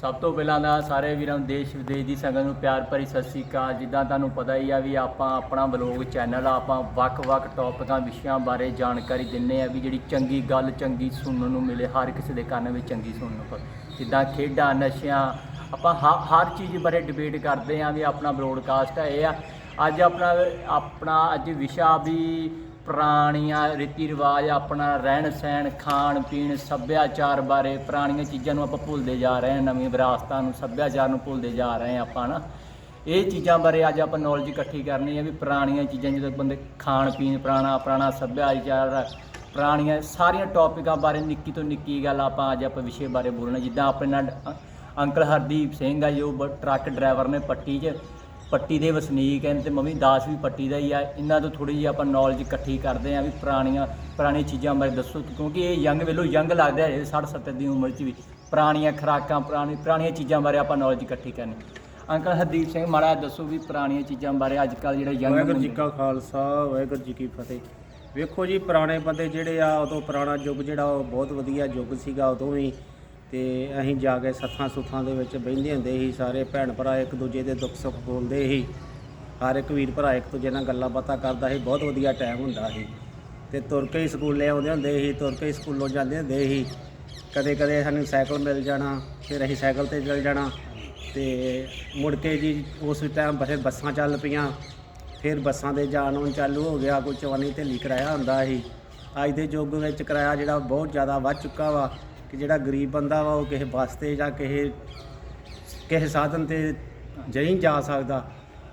ਸਭ ਤੋਂ ਪਹਿਲਾਂ ਤਾਂ ਸਾਰੇ ਵੀਰਾਂ ਨੂੰ ਦੇਸ਼ ਵਿਦੇਸ਼ ਦੀ ਸੰਗਤ ਨੂੰ ਪਿਆਰ ਭਰੀ ਸਤਿ ਸ੍ਰੀ ਅਕਾਲ। ਜਿੱਦਾਂ ਤੁਹਾਨੂੰ ਪਤਾ ਹੀ ਆ ਵੀ ਆਪਾਂ ਆਪਣਾ ਬਲੌਗ ਚੈਨਲ ਆ, ਆਪਾਂ ਵੱਖ-ਵੱਖ ਟੌਪਿਕਾਂ ਵਿਸ਼ਿਆਂ ਬਾਰੇ ਜਾਣਕਾਰੀ ਦਿੰਨੇ ਆ ਵੀ ਜਿਹੜੀ ਚੰਗੀ ਗੱਲ, ਚੰਗੀ ਸੁਣਨ ਨੂੰ ਮਿਲੇ, ਹਰ ਕਿਸੇ ਦੇ ਕੰਨ ਵਿੱਚ ਚੰਗੀ ਸੁਣਨ ਨੂੰ ਜਿੱਦਾਂ ਖੇਡਾਂ, ਨਸ਼ਿਆਂ, ਆਪਾਂ ਹ- ਹਰ ਚੀਜ਼ ਬਾਰੇ ਡਿਬੇਟ ਕਰਦੇ ਆ ਵੀ ਆਪਣਾ ਬ੍ਰੋਡਕਾਸਟ ਹੈ ਇਹ ਆ। ਅੱਜ ਆਪਣਾ ਆਪਣਾ ਅੱਜ ਵਿਸ਼ਾ ਵੀ ਪੁਰਾਣੀਆਂ, ਰੀਤੀ ਰਿਵਾਜ, ਆਪਣਾ ਰਹਿਣ ਸਹਿਣ, ਖਾਣ ਪੀਣ, ਸੱਭਿਆਚਾਰ ਬਾਰੇ ਪੁਰਾਣੀਆਂ ਚੀਜ਼ਾਂ ਨੂੰ ਆਪਾਂ ਭੁੱਲਦੇ ਜਾ ਰਹੇ ਹਾਂ ਨਵੀਂ ਵਿਰਾਸਤਾਂ ਨੂੰ, ਸੱਭਿਆਚਾਰ ਨੂੰ ਭੁੱਲਦੇ ਜਾ ਰਹੇ ਹਾਂ ਆਪਾਂ ਨਾ। ਇਹ ਚੀਜ਼ਾਂ ਬਾਰੇ ਅੱਜ ਆਪਾਂ ਨੌਲੇਜ ਇਕੱਠੀ ਕਰਨੀ ਹੈ ਵੀ ਪੁਰਾਣੀਆਂ ਚੀਜ਼ਾਂ ਜਦੋਂ ਬੰਦੇ ਖਾਣ ਪੀਣ, ਪੁਰਾਣਾ ਪੁਰਾਣਾ ਸੱਭਿਆਚਾਰ, ਪੁਰਾਣੀਆਂ ਸਾਰੀਆਂ ਟੌਪਿਕਾਂ ਬਾਰੇ ਨਿੱਕੀ ਤੋਂ ਨਿੱਕੀ ਗੱਲ ਆਪਾਂ ਅੱਜ ਆਪਾਂ ਵਿਸ਼ੇ ਬਾਰੇ ਬੋਲਣਾ ਜਿੱਦਾਂ ਆਪਣੇ ਨਾਲ ਅੰਕਲ ਹਰਦੀਪ ਸਿੰਘ ਆ ਜੋ ਬ- ਟਰੱਕ ਡਰਾਈਵਰ ਨੇ ਪੱਟੀ 'ਚ ਪੱਟੀ ਦੇ ਵਸਨੀਕ ਹਨ ਤੇ ਮੰਮੀ ਦਾਸ ਵੀ ਪੱਟੀ ਦਾ ਹੀ ਆ। ਇਹਨਾਂ ਤੋਂ ਥੋੜੀ ਜਿਹੀ ਆਪਾਂ ਨੌਲੇਜ ਇਕੱਠੀ ਕਰਦੇ ਆ ਵੀ ਪੁਰਾਣੀਆਂ ਪੁਰਾਣੀਆਂ ਚੀਜ਼ਾਂ ਬਾਰੇ ਦੱਸੋ ਕਿਉਂਕਿ ਇਹ ਯੰਗ ਵੇਲੋ ਯੰਗ ਲੱਗਦਾ ਹੈ 60 70 ਦੀ ਉਮਰ 'ਚ ਵੀ। ਪੁਰਾਣੀਆਂ ਖੁਰਾਕਾਂ ਪੁਰਾਣੀ ਪੁਰਾਣੀਆਂ ਚੀਜ਼ਾਂ ਬਾਰੇ ਆਪਾਂ ਨੌਲੇਜ ਇਕੱਠੀ ਕਰਨੀ। ਅੰਕਲ ਹਰਦੀਪ ਸਿੰਘ ਮਾੜਾ ਦੱਸੋ ਵੀ ਪੁਰਾਣੀਆਂ ਚੀਜ਼ਾਂ ਬਾਰੇ ਅੱਜ ਕੱਲ ਜਿਹੜਾ ਯੰਗ ਵਾਹਿਗੁਰੂ ਜੀ ਕਾ ਖਾਲਸਾ ਵਾਹਿਗੁਰੂ ਜੀ ਕੀ ਫਤਿਹ। ਵੇਖੋ ਜੀ ਪੁਰਾਣੇ ਬੰਦੇ ਜਿਹੜੇ ਆ ਉਦੋਂ ਪੁਰਾਣਾ ਯੁੱਗ ਜਿਹੜਾ ਉਹ ਬਹੁਤ ਵਧੀਆ ਯੁੱਗ ਸੀਗਾ ਉਦੋਂ ਵੀ ਤੇ ਅਸੀਂ ਜਾ ਕੇ ਸੱਥਾਂ ਸੁੱਥਾਂ ਦੇ ਵਿੱਚ ਬਹਿੰਦੇ ਹੁੰਦੇ ਸੀ, ਸਾਰੇ ਭੈਣ ਭਰਾ ਇੱਕ ਦੂਜੇ ਦੇ ਦੁੱਖ ਸੁੱਖ ਬੋਲਦੇ ਸੀ। ਹਰ ਇੱਕ ਵੀਰ ਭਰਾ ਇੱਕ ਦੂਜੇ ਨਾਲ ਗੱਲਾਂ ਬਾਤਾਂ ਕਰਦਾ ਸੀ, ਬਹੁਤ ਵਧੀਆ ਟਾਈਮ ਹੁੰਦਾ ਸੀ। ਤੇ ਤੁਰ ਕੇ ਹੀ ਸਕੂਲੇ ਆਉਂਦੇ ਹੁੰਦੇ ਸੀ, ਤੁਰ ਕੇ ਹੀ ਸਕੂਲੋਂ ਜਾਂਦੇ ਹੁੰਦੇ ਸੀ। ਕਦੇ ਕਦੇ ਸਾਨੂੰ ਸਾਈਕਲ ਮਿਲ ਜਾਣਾ, ਫਿਰ ਅਸੀਂ ਸਾਈਕਲ ਤੇ ਚੱਲ ਜਾਣਾ। ਤੇ ਮੁੜ ਕੇ ਜੀ ਉਸ ਟਾਈਮ ਫਿਰ ਬੱਸਾਂ ਚੱਲ ਪਈਆਂ। ਫਿਰ ਬੱਸਾਂ ਦੇ ਜਾਣ ਆਉਣ ਚਾਲੂ ਹੋ ਗਿਆ, ਕੋਈ ਚਵਾਨੀ ਢਿੱਲੀ ਕਿਰਾਇਆ ਹੁੰਦਾ ਸੀ। ਅੱਜ ਦੇ ਯੁੱਗ ਵਿੱਚ ਕਿਰਾਇਆ ਜਿਹੜਾ ਬਹੁਤ ਜ਼ਿਆਦਾ ਵੱਧ ਚੁੱਕਾ ਵਾ। ਕਿ ਜਿਹੜਾ ਗਰੀਬ ਬੰਦਾ ਵਾ ਉਹ ਕਿਸੇ ਬੱਸ ਤੇ ਜਾਂ ਕਿਸੇ ਕਿਸੇ ਸਾਧਨ ਤੇ ਨਹੀਂ ਜਾ ਸਕਦਾ।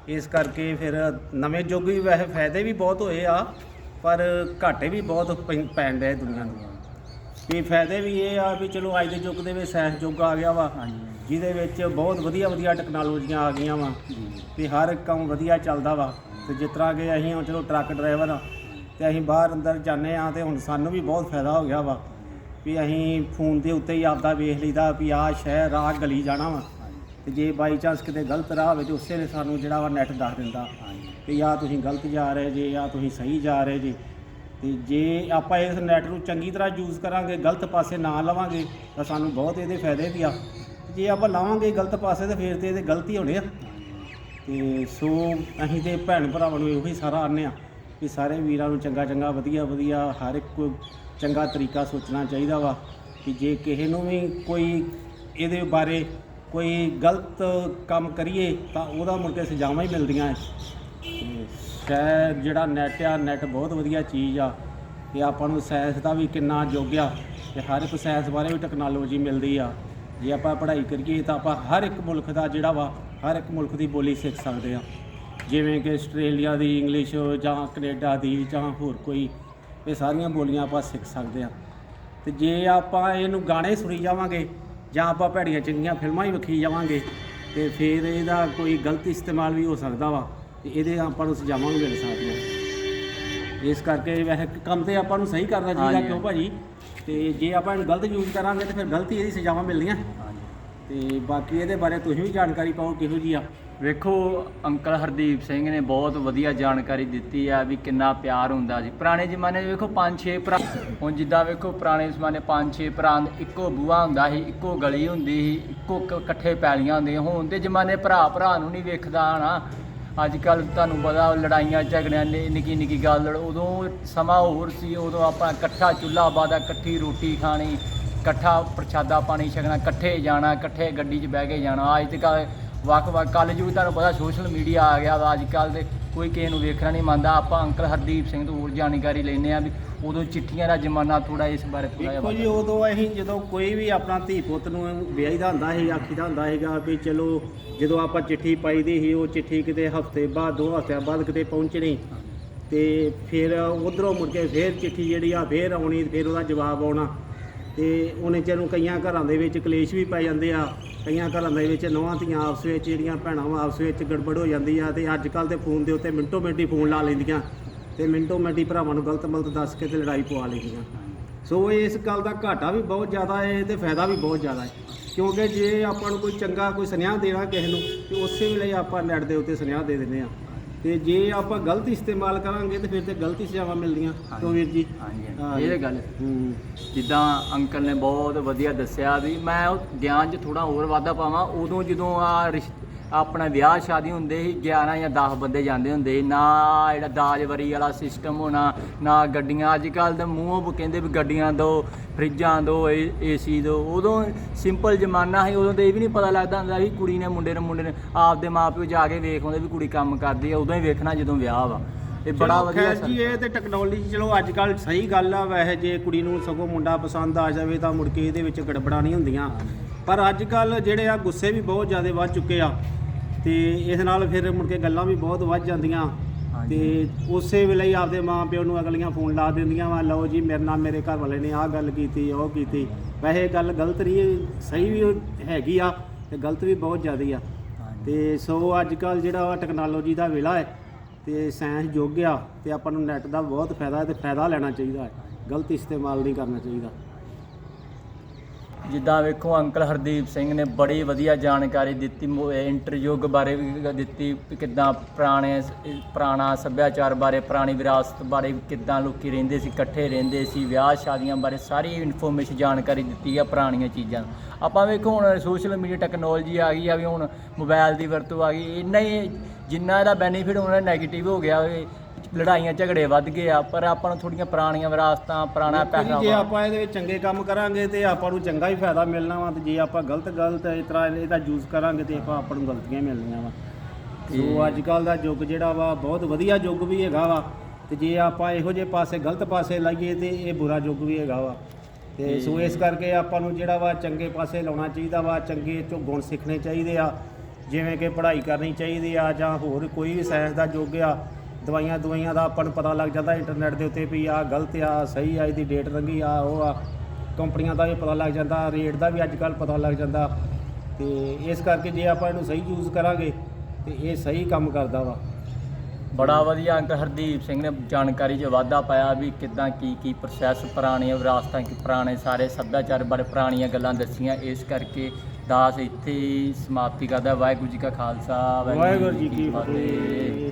ਇਸ ਕਰਕੇ ਫਿਰ ਨਵੇਂ ਯੁੱਗ ਵੀ ਵੈਸੇ ਫਾਇਦੇ ਵੀ ਬਹੁਤ ਹੋਏ ਆ ਪਰ ਘਾਟੇ ਵੀ ਬਹੁਤ ਪੈਂ- ਪੈਣ ਡਏ ਦੁਨੀਆ ਨੂੰ। ਵੀ ਫਾਇਦੇ ਵੀ ਇਹ ਆ ਵੀ ਚਲੋ ਅੱਜ ਦੇ ਯੁੱਗ ਦੇ ਵਿੱਚ ਸਾਇੰਸ ਯੁੱਗ ਆ ਗਿਆ ਵਾ ਹਾਂਜੀ। ਜਿਹਦੇ ਵਿੱਚ ਬਹੁਤ ਵਧੀਆ ਵਧੀਆ ਟੈਕਨੋਲੋਜੀਆਂ ਆ ਗਈਆਂ ਵਾ ਜੀ। ਵੀ ਹਰ ਇੱਕ ਕੰਮ ਵਧੀਆ ਚੱਲਦਾ ਵਾ। ਤੇ ਜਿਸ ਤਰ੍ਹਾਂ ਕਿ ਅਸੀਂ ਹੁਣ ਚਲੋ ਟਰੱਕ ਡਰਾਈਵਰ ਆ ਤੇ ਅਸੀਂ ਬਾਹਰ ਅੰਦਰ ਜਾਂਦੇ ਆ ਤੇ ਹੁਣ ਸਾਨੂੰ ਵੀ ਬਹੁਤ ਫਾਇਦਾ ਹੋ ਗਿਆ ਵਾ। ਵੀ ਅਸੀਂ ਫੋਨ ਦੇ ਉੱਤੇ ਹੀ ਆਪਦਾ ਵੇਖ ਲਈਦਾ ਵੀ ਆਹ ਸ਼ਹਿਰ, ਆਹ ਗਲੀ ਜਾਣਾ ਵਾ। ਤੇ ਜੇ ਬਾਈ ਚਾਂਸ ਕਿਤੇ ਗਲਤ ਰਾਹ ਹੋਵੇ ਤੇ ਉਸੇ ਨੇ ਸਾਨੂੰ ਜਿਹੜਾ ਵਾ ਨੈਟ ਦੱਸ ਦਿੰਦਾ ਵੀ ਆ ਤੁਸੀਂ ਗਲਤ ਜਾ ਰਹੇ ਜੇ ਆ ਤੁਸੀਂ ਸਹੀ ਜਾ ਰਹੇ ਜੇ। ਤੇ ਜੇ ਆਪਾਂ ਇਸ ਨੈਟ ਨੂੰ ਚੰਗੀ ਤਰ੍ਹਾਂ ਯੂਜ਼ ਕਰਾਂਗੇ, ਗਲਤ ਪਾਸੇ ਨਾ ਲਵਾਂਗੇ, ਤਾਂ ਸਾਨੂੰ ਬਹੁਤ ਇਹਦੇ ਫਾਇਦੇ ਵੀ ਆ। ਜੇ ਆਪਾਂ ਲਾਵਾਂਗੇ ਗਲਤ ਪਾਸੇ ਤੇ ਫਿਰ ਤੇ ਇਹਦੇ ਗਲਤੀ ਹੋਣੇ ਆ। ਤੇ ਸੋ ਅਸੀਂ ਤੇ ਭੈਣ ਭਰਾਵਾਂ ਨੂੰ ਇਹੋ ਹੀ ਸਾਰਾ ਆਨੇ ਆ ਕਿ ਸਾਰੇ ਵੀਰਾਂ ਨੂੰ ਚੰਗਾ ਚੰਗਾ ਵਧੀਆ ਵਧੀਆ ਹਰ ਇੱਕ ਚੰਗਾ ਤਰੀਕਾ ਸੋਚਣਾ ਚਾਹੀਦਾ ਵਾ ਕਿ ਜੇ ਕਿਸੇ ਨੂੰ ਵੀ ਕੋਈ ਇਹਦੇ ਬਾਰੇ ਕੋਈ ਗਲਤ ਕੰਮ ਕਰੀਏ ਤਾਂ ਉਹਦਾ ਮੁੜ ਕੇ ਸਜ਼ਾਵਾਂ ਹੀ ਮਿਲਦੀਆਂ ਹੈ ਤੇ ਜਿਹੜਾ ਨੈਟ ਆ ਨੈਟ ਬਹੁਤ ਵਧੀਆ ਚੀਜ਼ ਆ ਤੇ ਆਪਾਂ ਨੂੰ ਸਾਇੰਸ ਦਾ ਵੀ ਕਿੰਨਾ ਯੋਗ ਆ ਤੇ ਹਰ ਇੱਕ ਸਾਇੰਸ ਬਾਰੇ ਵੀ ਟੈਕਨੋਲੋਜੀ ਮਿਲਦੀ ਆ। ਜੇ ਆਪਾਂ ਪੜ੍ਹਾਈ ਕਰੀਏ ਤਾਂ ਆਪਾਂ ਹਰ ਇੱਕ ਮੁਲਕ ਦਾ ਜਿਹੜਾ ਵਾ, ਹਰ ਇੱਕ ਮੁਲਕ ਦੀ ਬੋਲੀ ਸਿੱਖ ਸਕਦੇ ਆ। ਜਿਵੇਂ ਕਿ ਆਸਟ੍ਰੇਲੀਆ ਦੀ ਇੰਗਲਿਸ਼ ਜਾਂ ਕੈਨੇਡਾ ਦੀ ਜਾਂ ਹੋਰ ਕੋਈ ਇਹ ਸਾਰੀਆਂ ਬੋਲੀਆਂ ਆਪਾਂ ਸਿੱਖ ਸਕਦੇ ਆ ਤੇ ਜੇ ਆਪਾਂ ਇਹਨੂੰ ਗਾਣੇ ਸੁਣੀ ਜਾਵਾਂਗੇ ਜਾਂ ਆਪਾਂ ਭੈੜੀਆਂ ਚੰਗੀਆਂ ਫਿਲਮਾਂ ਹੀ ਵੇਖੀ ਜਾਵਾਂਗੇ ਤੇ ਫਿਰ ਇਹਦਾ ਕੋਈ ਗਲਤ ਇਸਤੇਮਾਲ ਵੀ ਹੋ ਸਕਦਾ ਵਾ ਤੇ ਇਹਦੇ ਆਪਾਂ ਨੂੰ ਸਜ਼ਾਵਾਂ ਵੀ ਮਿਲ ਸਕਦੀਆਂ। ਇਸ ਕਰਕੇ ਵੈਸੇ ਕੰਮ ਤੇ ਆਪਾਂ ਨੂੰ ਸਹੀ ਕਰਨਾ ਚਾਹੀਦਾ ਕਿਉਂ ਭਾਜੀ? ਤੇ ਜੇ ਆਪਾਂ ਇਹਨੂੰ ਗਲਤ ਯੂਜ਼ ਕਰਾਂਗੇ ਤੇ ਫਿਰ ਗਲਤੀ ਇਹਦੀ ਸਜ਼ਾਵਾਂ ਮਿਲਦੀਆਂ ਹਾਂਜੀ। ਤੇ ਬਾਕੀ ਇਹਦੇ ਬਾਰੇ ਤੁਸੀਂ ਵੀ ਜਾਣਕਾਰੀ ਪਾਓ ਕਿਹੋ ਜੀ ਆ। ਵੇਖੋ, ਅੰਕਲ ਹਰਦੀਪ ਸਿੰਘ ਨੇ ਬਹੁਤ ਵਧੀਆ ਜਾਣਕਾਰੀ ਦਿੱਤੀ ਆ ਵੀ ਕਿੰਨਾ ਪਿਆਰ ਹੁੰਦਾ ਸੀ। ਪੁਰਾਣੇ ਜ਼ਮਾਨੇ 'ਚ ਵੇਖੋ, ਪੰਜ ਛੇ ਭਰਾ ਹੁਣ ਜਿੱਦਾਂ ਵੇਖੋ, ਪੁਰਾਣੇ ਜ਼ਮਾਨੇ ਪੰਜ ਛੇ ਭਰਾ ਇੱਕੋ ਬੂਹਾ ਹੁੰਦਾ ਸੀ, ਇੱਕੋ ਗਲੀ ਹੁੰਦੀ ਸੀ, ਇੱਕੋ ਕ- ਇਕੱਠੇ ਪੈਲੀਆਂ ਹੁੰਦੀਆਂ ਹੁਣ ਦੇ ਜ਼ਮਾਨੇ ਭਰਾ ਭਰਾ ਨੂੰ ਨਹੀਂ ਵੇਖਦਾ ਹਨਾ। ਅੱਜ ਕੱਲ ਤੁਹਾਨੂੰ ਪਤਾ ਲੜਾਈਆਂ, ਝਗੜਿਆਂ, ਨੇ ਨਿੱਕੀ ਨਿੱਕੀ ਗੱਲ, ਉਦੋਂ ਸਮਾਂ ਹੋਰ ਸੀ, ਉਦੋਂ ਆਪਾਂ ਇਕੱਠਾ ਚੁੱਲ੍ਹਾ ਬਾਦਾ ਇਕੱਠੀ ਰੋਟੀ ਖਾਣੀ, ਇਕੱਠਾ ਪ੍ਰਸ਼ਾਦਾ ਪਾਣੀ ਛਕਣਾ, ਇਕੱਠੇ ਜਾਣਾ, ਇਕੱਠੇ ਗੱਡੀ 'ਚ ਬਹਿ ਕੇ ਜਾਣਾ। ਅੱਜ ਤੱਕ ਵੱਖ ਵੱਖ ਕੱਲ ਜੂ ਤੁਹਾਨੂੰ ਪਤਾ ਸੋਸ਼ਲ ਮੀਡੀਆ ਆ ਗਿਆ ਵਾ ਅੱਜ ਕੱਲ ਦੇ ਕੋਈ ਕਿਸੇ ਨੂੰ ਵੇਖਣਾ ਨਹੀਂ ਮੰਨਦਾ। ਆਪਾਂ ਅੰਕਲ ਹਰਦੀਪ ਸਿੰਘ ਤੋਂ ਹੋਰ ਜਾਣਕਾਰੀ ਲੈਂਦੇ ਆ ਵੀ ਉਦੋਂ ਚਿੱਠੀਆਂ ਦਾ ਜ਼ਮਾਨਾ ਥੋੜਾ ਇਸ ਬਾਰੇ ਥੋੜਾ ਦੇਖੋ ਜੀ ਉਦੋਂ ਅਸੀਂ ਜਦੋਂ ਕੋਈ ਵੀ ਆਪਣਾ ਧੀ ਪੁੱਤ ਨੂੰ ਵਿਆਹੀਦਾ ਹੁੰਦਾ ਸੀ ਆਖੀਦਾ ਹੁੰਦਾ ਸੀਗਾ ਵੀ ਚਲੋ ਜਦੋਂ ਆਪਾਂ ਚਿੱਠੀ ਪਾਈਦੀ ਸੀ ਉਹ ਚਿੱਠੀ ਕਿਤੇ ਹਫ਼ਤੇ ਬਾਅਦ ਦੋ ਹਫ਼ਤਿਆਂ ਬਾਅਦ ਕਿਤੇ ਪਹੁੰਚਣੀ। ਤੇ ਫਿਰ ਉਧਰੋਂ ਮੁੜ ਕੇ ਫੇਰ ਚਿੱਠੀ ਜਿਹੜੀ ਆ ਫੇਰ ਆਉਣੀ ਫਿਰ ਉਹਦਾ ਜਵਾਬ ਆਉਣਾ। ਤੇ ਉਹਨੇ ਚਿਰ ਨੂੰ ਕਈਆਂ ਘਰਾਂ ਦੇ ਵਿੱਚ ਕਲੇਸ਼ ਵੀ ਪੈ ਜਾਂਦੇ ਆ। ਕਈਆਂ ਘਰਾਂ ਦੇ ਵਿੱਚ ਨੌਹਾਂ ਧੀਆਂ ਆਪਸ ਵਿੱਚ, ਜਿਹੜੀਆਂ ਭੈਣਾਂ ਵਾ ਆਪਸ ਵਿੱਚ ਗੜਬੜ ਹੋ ਜਾਂਦੀ ਆ ਤੇ ਅੱਜ ਕੱਲ ਤੇ ਫੋਨ ਦੇ ਉੱਤੇ ਮਿੰਟੋ ਮਿੰਟੀ ਫੋਨ ਲਾ ਲੈਂਦੀਆਂ ਤੇ ਮਿੰਟੋ ਮਿੰਟੀ ਭਰਾਵਾਂ ਨੂੰ ਗਲਤ ਮਲਤ ਦੱਸ ਕੇ ਤੇ ਲੜਾਈ ਪਵਾ ਲੈਂਦੀਆਂ। ਸੋ ਇਸ ਗੱਲ ਦਾ ਘਾਟਾ ਵੀ ਬਹੁਤ ਜ਼ਿਆਦਾ ਹੈ ਤੇ ਫਾਇਦਾ ਵੀ ਬਹੁਤ ਜ਼ਿਆਦਾ ਹੈ ਕਿਉਂਕਿ ਜੇ ਆਪਾਂ ਨੂੰ ਕੋਈ ਚੰਗਾ ਕੋਈ ਸੁਨੇਹਾ ਦੇਣਾ ਕਿਸੇ ਨੂੰ, ਤੇ ਉਸੇ ਵੇਲੇ ਆਪਾਂ ਨੈਟ ਦੇ ਉੱਤੇ ਸੁਨੇਹਾ ਦੇ ਦਿੰਦੇ ਆ ਤੇ ਜੇ ਆਪਾਂ ਗਲਤ ਇਸਤੇਮਾਲ ਕਰਾਂਗੇ ਤੇ ਫਿਰ ਤੇ ਗਲਤ ਸਜ਼ਾਵਾਂ ਮਿਲਦੀਆਂ। ਕਿਉਂ ਵੀਰ ਜੀ? ਹਾਂਜੀ। ਇਹ ਤਾਂ ਗੱਲ ਹੂੰ। ਜਿੱਦਾਂ ਅੰਕਲ ਨੇ ਬਹੁਤ ਵਧੀਆ ਦੱਸਿਆ ਵੀ ਮੈਂ ਉਹ ਗਿਆਨ 'ਚ ਥੋੜਾ ਹੋਰ ਵਾਧਾ ਪਾਵਾਂ ਉਦੋਂ ਜਦੋਂ ਆ ਆਪਣਾ ਵਿਆਹ ਸ਼ਾਦੀ ਹੁੰਦੇ ਸੀ 11 ਜਾਂ 10 ਬੰਦੇ ਜਾਂਦੇ ਹੁੰਦੇ ਸੀ। ਨਾ ਜਿਹੜਾ ਦਾਜ ਵਰੀ ਵਾਲਾ ਸਿਸਟਮ ਹੋਣਾ ਨਾ ਗੱਡੀਆਂ। ਅੱਜ ਕੱਲ ਤਾਂ ਮੂੰਹੋਂ ਕਹਿੰਦੇ ਵੀ ਗੱਡੀਆਂ ਦੋ ਫਰਿੱਜਾਂ ਦੋ ਏਸੀ ਦੋ। ਉਦੋਂ ਸਿੰਪਲ ਜ਼ਮਾਨਾ ਸੀ ਉਦੋਂ ਤੇ ਇਹ ਵੀ ਨਹੀਂ ਪਤਾ ਲੱਗਦਾ ਹੁੰਦਾ ਵੀ ਕੁੜੀ ਨੇ ਮੁੰਡੇ ਨੇ ਮੁੰਡੇ ਨੇ ਆਪਦੇ ਮਾਪਿਓ ਜਾ ਕੇ ਵੇਖ ਆਉਂਦੇ ਵੀ ਕੁੜੀ ਕੰਮ ਕਰਦੀ ਆ ਉਦੋਂ ਹੀ ਵੇਖਣਾ ਜਦੋਂ ਵਿਆਹ ਵਾ। ਇਹ ਬੜਾ ਵਧੀਆ ਖੈਰ ਜੀ ਇਹ ਤੇ ਟੈਕਨੋਲੋਜੀ ਚਲੋ ਅੱਜ ਕੱਲ ਸਹੀ ਗੱਲ ਆ ਵੈਸੇ ਜੇ ਕੁੜੀ ਨੂੰ ਸਗੋਂ ਮੁੰਡਾ ਪਸੰਦ ਆ ਜਾਵੇ ਤਾਂ ਮੁੜ ਕੇ ਇਹਦੇ ਵਿੱਚ ਗੜਬੜਾਂ ਨਹੀਂ ਹੁੰਦੀਆਂ। ਪਰ ਅੱਜ ਕੱਲ ਜਿਹੜੇ ਆ ਗੁੱਸੇ ਵੀ ਬਹੁਤ ਜ਼ਿਆਦਾ ਵੱਧ ਚੁੱਕੇ ਆ ਤੇ ਇਸ ਨਾਲ ਫਿਰ ਮੁੜ ਕੇ ਗੱਲਾਂ ਵੀ ਬਹੁਤ ਵੱਧ ਜਾਂਦੀਆਂ। ਤੇ ਉਸੇ ਵੇਲੇ ਹੀ ਆਪਦੇ ਮਾਂ ਪਿਓ ਨੂੰ ਅਗਲੀਆਂ ਫੋਨ ਲਾ ਦਿੰਦੀਆਂ ਵਾ ਲਓ ਜੀ ਮੇਰੇ ਨਾਲ ਮੇਰੇ ਘਰ ਵਾਲੇ ਨੇ ਆਹ ਗੱਲ ਕੀਤੀ ਉਹ ਕੀਤੀ। ਵੈਸੇ ਗੱਲ ਗਲਤ ਨਹੀਂ ਸਹੀ ਵੀ ਹੈਗੀ ਆ ਤੇ ਗਲਤ ਵੀ ਬਹੁਤ ਜ਼ਿਆਦੀ ਆ। ਤੇ ਸੋ ਅੱਜ ਕੱਲ ਜਿਹੜਾ ਟੈਕਨੋਲੋਜੀ ਦਾ ਵੇਲਾ ਹੈ ਤੇ ਸਾਇੰਸ ਯੁੱਗ ਆ ਤੇ ਆਪਾਂ ਨੂੰ ਨੈਟ ਦਾ ਬਹੁਤ ਫਾਇਦਾ ਹੈ ਤੇ ਫਾਇਦਾ ਲੈਣਾ ਚਾਹੀਦਾ ਹੈ। ਗਲਤ ਇਸਤੇਮਾਲ ਨਹੀਂ ਕਰਨਾ ਚਾਹੀਦਾ। ਜਿੱਦਾਂ ਵੇਖੋ ਅੰਕਲ ਹਰਦੀਪ ਸਿੰਘ ਨੇ ਬੜੀ ਵਧੀਆ ਜਾਣਕਾਰੀ ਦਿੱਤੀ, ਮੋ- ਇੰਟਰਯੁੱਗ ਬਾਰੇ ਵੀ ਦਿੱਤੀ ਵੀ ਕਿੱਦਾਂ ਪੁਰਾਣੇ ਪੁਰਾਣਾ ਸੱਭਿਆਚਾਰ ਬਾਰੇ, ਪੁਰਾਣੀ ਵਿਰਾਸਤ ਬਾਰੇ ਕਿੱਦਾਂ ਲੋਕੀ ਰਹਿੰਦੇ ਸੀ, ਇਕੱਠੇ ਰਹਿੰਦੇ ਸੀ, ਵਿਆਹ ਸ਼ਾਦੀਆਂ ਬਾਰੇ ਸਾਰੀ ਇਨਫੋਰਮੇਸ਼ਨ ਜਾਣਕਾਰੀ ਦਿੱਤੀ ਆ ਪੁਰਾਣੀਆਂ ਚੀਜ਼ਾਂ। ਆਪਾਂ ਵੇਖੋ ਹੁਣ ਸੋਸ਼ਲ ਮੀਡੀਆ ਟੈਕਨੋਲੋਜੀ ਆ ਗਈ ਆ ਵੀ ਹੁਣ ਮੋਬਾਈਲ ਦੀ ਵਰਤੋਂ ਆ ਗਈ, ਇੰਨਾ ਹੀ ਜਿੰਨਾ ਇਹਦਾ ਬੈਨੀਫਿਟ ਉਹਨਾਂ ਨੈਗੇਟਿਵ ਹੋ ਗਿਆ ਵੀ ਲੜਾਈਆਂ ਝਗੜੇ ਵੱਧ ਗਏ ਆ ਪਰ ਆਪਾਂ ਨੂੰ ਥੋੜੀਆਂ ਪੁਰਾਣੀਆਂ ਵਿਰਾਸਤਾਂ ਪੁਰਾਣਾ ਦੇਖੋ ਜੀ, ਪਹਿਰਾਵਾ ਆਪਾਂ ਇਹਦੇ ਵਿੱਚ ਚੰਗੇ ਕੰਮ ਕਰਾਂਗੇ ਤੇ ਆਪਾਂ ਨੂੰ ਚੰਗਾ ਹੀ ਫਾਇਦਾ ਮਿਲਣਾ ਵਾ ਤੇ ਜੇ ਆਪਾਂ ਗਲਤ ਗਲਤ ਇਸ ਤਰ੍ਹਾਂ ਇਹਦਾ ਯੂਜ਼ ਕਰਾਂਗੇ ਤੇ ਆਪਾਂ ਆਪਾਂ ਨੂੰ ਗਲਤੀਆਂ ਮਿਲਣੀਆਂ ਵਾ। ਸੋ ਅੱਜ ਕੱਲ ਦਾ ਯੁੱਗ ਜਿਹੜਾ ਵਾ ਬਹੁਤ ਵਧੀਆ ਯੁੱਗ ਵੀ ਹੈਗਾ ਵਾ ਤੇ ਜੇ ਆਪਾਂ ਇਹੋ ਜਿਹੇ ਪਾਸੇ ਗਲਤ ਪਾਸੇ ਲਾਈਏ ਤੇ ਇਹ ਬੁਰਾ ਯੁੱਗ ਵੀ ਹੈਗਾ ਵਾ। ਤੇ ਸੋ ਇਸ ਕਰਕੇ ਆਪਾਂ ਨੂੰ ਜਿਹੜਾ ਵਾ ਚੰਗੇ ਪਾਸੇ ਲਾਉਣਾ ਚਾਹੀਦਾ ਵਾ ਚੰਗੇ ਚੋਂ ਗੁਣ ਸਿੱਖਣੇ ਚਾਹੀਦੇ ਆ ਜਿਵੇਂ ਕਿ ਪੜ੍ਹਾਈ ਕਰਨੀ ਚਾਹੀਦੀ ਆ ਜਾਂ ਹੋਰ ਕੋਈ ਵੀ ਸਾਇੰਸ ਦਾ ਯੁੱਗ ਆ ਦਵਾਈਆਂ ਦਵਾਈਆਂ ਦਾ ਆਪਾਂ ਨੂੰ ਪਤਾ ਲੱਗ ਜਾਂਦਾ ਇੰਟਰਨੈਟ ਦੇ ਉੱਤੇ ਵੀ ਆ ਗਲਤ ਆ ਸਹੀ ਆ ਇਹਦੀ ਡੇਟ ਰੰਗੀ ਆ ਉਹ ਆ। ਕੰਪਨੀਆਂ ਦਾ ਵੀ ਪਤਾ ਲੱਗ ਜਾਂਦਾ ਰੇਟ ਦਾ ਵੀ ਅੱਜ ਕੱਲ ਪਤਾ ਲੱਗ ਜਾਂਦਾ। ਤੇ ਇਸ ਕਰਕੇ ਜੇ ਆਪਾਂ ਇਹਨੂੰ ਸਹੀ ਯੂਜ਼ ਕਰਾਂਗੇ ਤੇ ਇਹ ਸਹੀ ਕੰਮ ਕਰਦਾ ਵਾ। ਬੜਾ ਵਧੀਆ ਅੰਕਲ ਹਰਦੀਪ ਸਿੰਘ ਨੇ ਜਾਣਕਾਰੀ 'ਚ ਵਾਧਾ ਪਾਇਆ ਵੀ ਕਿੱਦਾਂ ਕੀ ਕੀ ਪ੍ਰੋਸੈਸ ਪੁਰਾਣੀਆਂ ਵਿਰਾਸਤਾਂ ਕਿ ਪੁਰਾਣੇ ਸਾਰੇ ਸੱਭਿਆਚਾਰ ਬਾਰੇ ਪੁਰਾਣੀਆਂ ਗੱਲਾਂ ਦੱਸੀਆਂ। ਇਸ ਕਰਕੇ ਦਾਸ ਇੱਥੇ ਹੀ ਸਮਾਪਤੀ ਕਰਦਾ। ਵਾਹਿਗੁਰੂ ਜੀ ਕਾ ਖਾਲਸਾ ਵਾਹਿਗੁਰੂ ਜੀ ਕੀ ਫਤਿਹ।